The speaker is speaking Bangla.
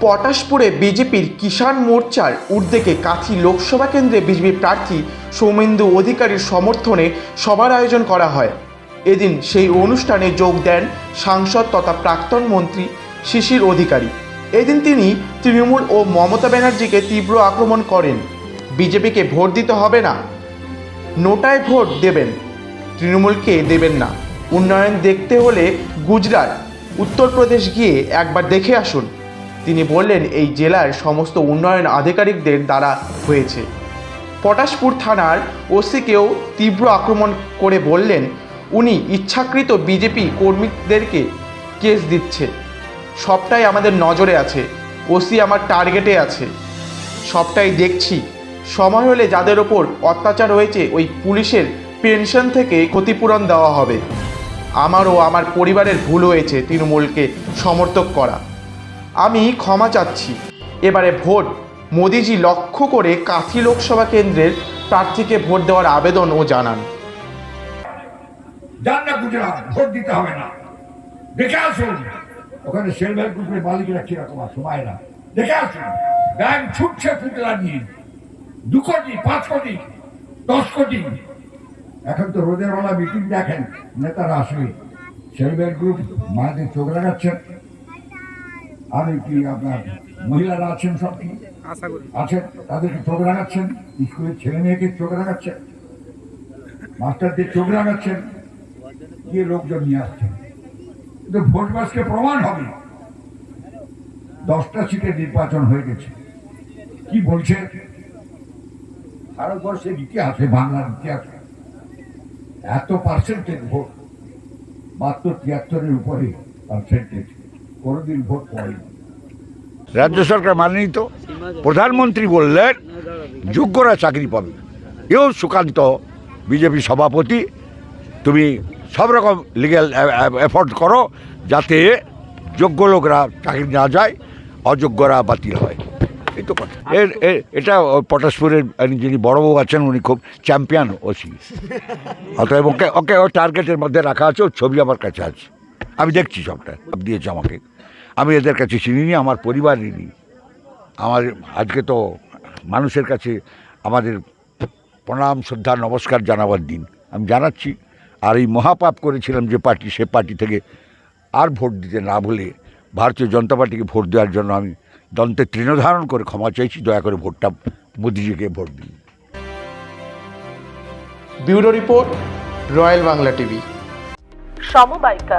পটাশপুরে বিজেপির কিষাণ মোর্চার উদ্যোগে কাথি লোকসভা কেন্দ্রে বিজেপি প্রার্থী সৌমেন্দু অধিকারীর সমর্থনে সভার আয়োজন করা হয়। এদিন সেই অনুষ্ঠানে যোগ দেন সাংসদ তথা প্রাক্তন মন্ত্রী শিশির অধিকারী। এদিন তিনি তৃণমূল ও মমতা ব্যানার্জিকে তীব্র আক্রমণ করেন। বিজেপিকে ভোট দিতে হবে না। নোটায় ভোট দেবেন। তৃণমূলকে দেবেন না। উন্নয়ন দেখতে হলে গুজরাট, উত্তরপ্রদেশ গিয়ে একবার দেখে আসুন। তিনি বললেন, এই জেলার সমস্ত উন্নয়ন আধিকারিকদের দ্বারা হয়েছে। পটাশপুর থানার ওসিকেও তীব্র আক্রমণ করে বললেন, উনি ইচ্ছাকৃত বিজেপি কর্মীদেরকে কেস দিচ্ছে। সবটাই আমাদের নজরে আছে। ওসি আমার টার্গেটে আছে। সবটাই দেখছি। সময় হলে যাদের ওপর অত্যাচার হয়েছে, ওই পুলিশের পেনশন থেকে ক্ষতিপূরণ দেওয়া হবে। আমারও আমার পরিবারের ভুল হয়েছে তৃণমূলকে সমর্থক করা। আমি ক্ষমা চাচ্ছি। এবারে ভোট। মোদিজি লক্ষ্য করে কাথি লোকসভা কেন্দ্রের প্রার্থীকে ভোট দেওয়ার আবেদনও জানান। যান না গুজরাট, ভোট দিতে হবে না। দেখে আসুন। ওখানে সেলভার গ্রুপের মালিকরা কীরকম আছে মায়েরা দেখে আসুন। ব্যাংক ছুটছে পুতলা নিয়ে দু কোটি, পাঁচ কোটি, দশ কোটি। এখন তো রোদের বেলা মিটিং দেখেন, নেতারা আসবে। সেলভার গ্রুপ মায়েদের চোখ লাগাচ্ছেন আর কি আপনার মহিলারা আছেন সব কি? আছেন? তাদেরকে চোখ রাখাচ্ছেন স্কুলের ছেলে মেয়েকে চোখ রাখাচ্ছেন মাস্টারদের চোখ রাখাচ্ছেন গিয়ে লোকজন নিয়ে আসছেন? কিন্তু ভোট বাসকে প্রমাণ হবে। দশটা সিটে নির্বাচন হয়ে গেছে। কি বলছে? ভারতবর্ষের ইতিহাসে বাংলার ইতিহাসে এত পার্সেন্টেজ ভোট মাত্র তিয়াত্তরের উপরে পার্সেন্টেজ কোনোদিন ভোট রাজ্য সরকার মানেনি তো। প্রধানমন্ত্রী বললেন, যোগ্যরা চাকরি পাবে। এও সুকান্ত, বিজেপি সভাপতি, তুমি সব রকম লিগ্যাল এফোর্ট করো যাতে যোগ্য লোকরা চাকরি না যায়, অযোগ্যরা বাতিল হয়। এই তো কথা। এর এটা পটাশপুরের যিনি বড়বাবু আছেন, উনি খুব চ্যাম্পিয়ন ওসি অতএব ওকে ওকে ও টার্গেটের মধ্যে রাখা আছে ওর ছবি আমার কাছে আছে। আমি দেখছি সবটা দিয়েছে আমাকে। আমি এদের কাছে চিনিনি আমার পরিবারেরই আমার আজকে তো মানুষের কাছে আমাদের প্রণাম শ্রদ্ধা নমস্কার জানাবার দিন। আমি জানাচ্ছি আর এই মহাপাপ করেছিলাম যে পার্টি সে পার্টি থেকে আর ভোট দিতে না বলে ভারতীয় জনতা পার্টিকে ভোট দেওয়ার জন্য আমি দন্তে তৃণধারণ করে ক্ষমা চাইছি দয়া করে ভোটটা মোদিজিকে ভোট দিন। Bureau report royal Bangla TV. সমবায়িকা।